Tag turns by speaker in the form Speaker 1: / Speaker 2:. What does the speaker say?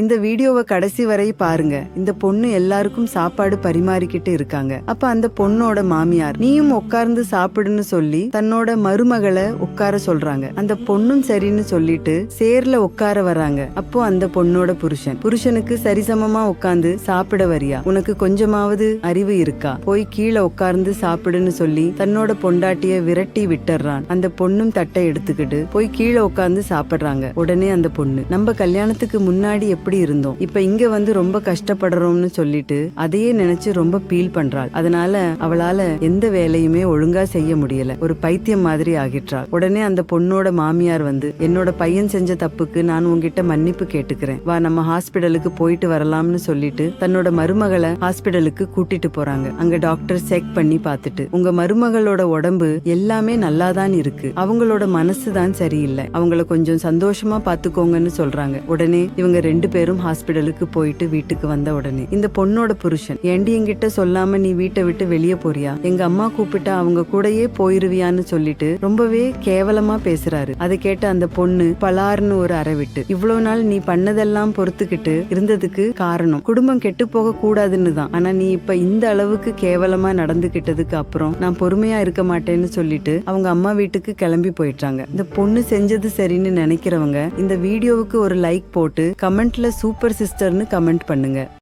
Speaker 1: இந்த வீடியோவை கடைசி வரை பாருங்க. இந்த பொண்ணு எல்லாருக்கும் சாப்பாடு பரிமாறிக்கிட்டு இருக்காங்க. அப்ப அந்த பொண்ணோட மாமியார் நீயும் உட்கார்ந்து சாப்பிடுன்னு சொல்லி தன்னோட மருமகளை உட்கார சொல்றாங்க. அந்த பொண்ணும் சரின்னு சொல்லிட்டு சேர்ல உட்கார வராங்க அப்போ அந்த பொண்ணோட புருஷன் புருஷனுக்கு சரிசமமா உட்கார்ந்து சாப்பிட வரியா? உனக்கு கொஞ்சமாவது அறிவு இருக்கா? போய் கீழே உட்கார்ந்து சாப்பிடுன்னு சொல்லி தன்னோட பொண்டாட்டிய விரட்டி விட்டுறான். அந்த பொண்ணும் தட்டை எடுத்துக்கிட்டு போய் கீழே உட்கார்ந்து சாப்பிடுறாங்க. உடனே அந்த பொண்ணு நம்ம கல்யாணத்துக்கு முன்னாடி எப்படி இருந்தோம். இப்ப இங்க வந்து ரொம்ப கஷ்டப்படுறோம்னு சொல்லிட்டு அதையே நினைச்சு ரொம்ப பீல் பண்றாள். அதனால அவளால எந்த வேலையுமே ஒழுங்கா செய்ய முடியல. ஒரு பைத்தியம் மாதிரி ஆகிட்டாள். உடனே அந்த பொண்ணோட மாமியார் வந்து என்னோட பையன் செஞ்ச தப்புக்கு நான் உங்ககிட்ட மன்னிப்பு கேட்டுக்கிறேன். வா நம்ம ஹாஸ்பிடலுக்கு போயிட்டு வரலாம்னு சொல்லிட்டு தன்னோட மருமகளை ஹாஸ்பிடலுக்கு கூட்டிட்டு போறாங்க. அங்க டாக்டர் செக் பண்ணி பார்த்துட்டு உங்க மருமகளோட உடம்பு எல்லாமே நல்லா தான் இருக்கு. அவங்களோட மனசு தான் சரியில்லை. அவங்கள கொஞ்சம் சந்தோஷமா பாத்துக்கோங்கன்னு சொல்றாங்க. உடனே இவங்க ரெண்டு பேரும் ஹாஸ்பிடலுக்கு போயிட்டு வீட்டுக்கு வந்த உடனே இந்த பொண்ணோட புருஷன் ஏண்டி என்கிட்ட சொல்லாம நீ வீட்டை விட்டு வெளியே போறியா? எங்க அம்மா கூப்பிட்டா அவங்க கூடயே போயிருவியான்னு சொல்லிட்டு ரொம்பவே கேவலமா பேசுறாரு. அதை கேட்ட அந்த பொண்ணு பலார்னு ஒரு அறை விட்டு இவ்வளவு நாள் நீ பண்ணதெல்லாம் பொறுத்துக்கிட்டு இருந்ததுக்கு காரணம் குடும்பம் கெட்டு போக கூடாதுன்னு தான். ஆனா நீ இப்ப இந்த அளவுக்கு கேவலமா நடந்துகிட்டதுக்கு அப்புறம் நான் பொறுமையா இருக்க மாட்டேன்னு சொல்லிட்டு அவங்க அம்மா வீட்டுக்கு கிளம்பி போயிட்டாங்க இந்த பொண்ணு செஞ்சது சரின்னு நினைக்கிறவங்க இந்த வீடியோவுக்கு ஒரு லைக் போட்டு கமெண்ட்ல சூப்பர் சிஸ்டர்னு கமெண்ட் பண்ணுங்க.